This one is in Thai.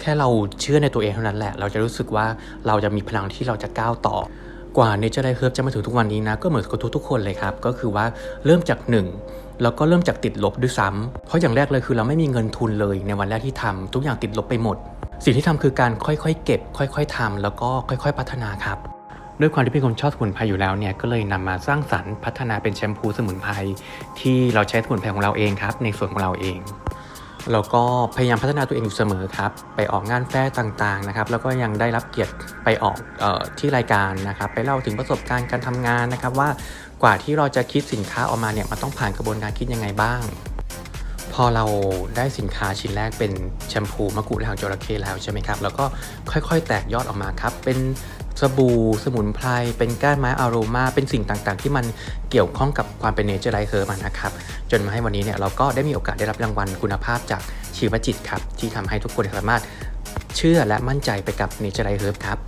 แค่เราเชื่อในตัวเองเท่านั้นแหละ เราจะรู้สึกว่าเราจะมีพลังที่เราจะก้าวต่อกว่าเนเจอร์ไ e เฮิร์บจะมาถึงทุกวันนี้นะ ก็เหมือนกับทุกๆคนเลยครับ ก็คือว่าเริ่มจากหนึ่งแล้วก็เริ่มจากติดลบด้วยซ้ำเพราะอย่างแรกเลยคือเราไม่มีเงินทุนเลยในวันแรกที่ทำทุกอย่างติดลบไปหมด สิ่งที่ทำคือการค่อยๆ เก็บ ค่อย ๆทำแล้วก็ค่อย ๆ พัฒนาครับ ด้วยความที่เป็นคนชอบสมุนไพรอยู่แล้วเนี่ยก็เลยนำมาสร้างสรรค์พัฒนาเป็นแชมพูสมุนไพรที่เราใช้สมุนไพรของเราเองครับในส่วนของเราเอง แล้วก็พยายามพัฒนาตัวเองอยู่เสมอครับ ไปออกงานแฟร์ต่างๆนะครับ แล้วก็ยังได้รับเกียรติไปออกออที่รายการนะครับ ไปเล่าถึงประสบการณ์การทำงานนะครับ ว่ากว่าที่เราจะคิดสินค้าออกมาเนี่ยมันต้องผ่านกระบวนการคิดยังไงบ้าง พอเราได้สินค้าชิ้นแรกเป็นแชมพูมะกรูดแหางจระเข้แล้วใช่ไหมครับ แล้วก็ค่อยๆ แตกยอดออกมาครับ เป็น สบู่ สมุนไพร เป็นก้านไม้อารมาเป็นสิ่งต่างๆ ที่มันเกี่ยวข้องกับความเป็นเนเจอร์ไลท์เฮิร์บนะครับ จนมาให้วันนี้เนี่ยเราก็ได้มีโอกาสได้รับรางวัลคุณภาพจากชีวจิตครับ ที่ทำให้ทุกคนสามารถเชื่อและมั่นใจไปกับเนเจอร์ไลท์เฮิร์บครับ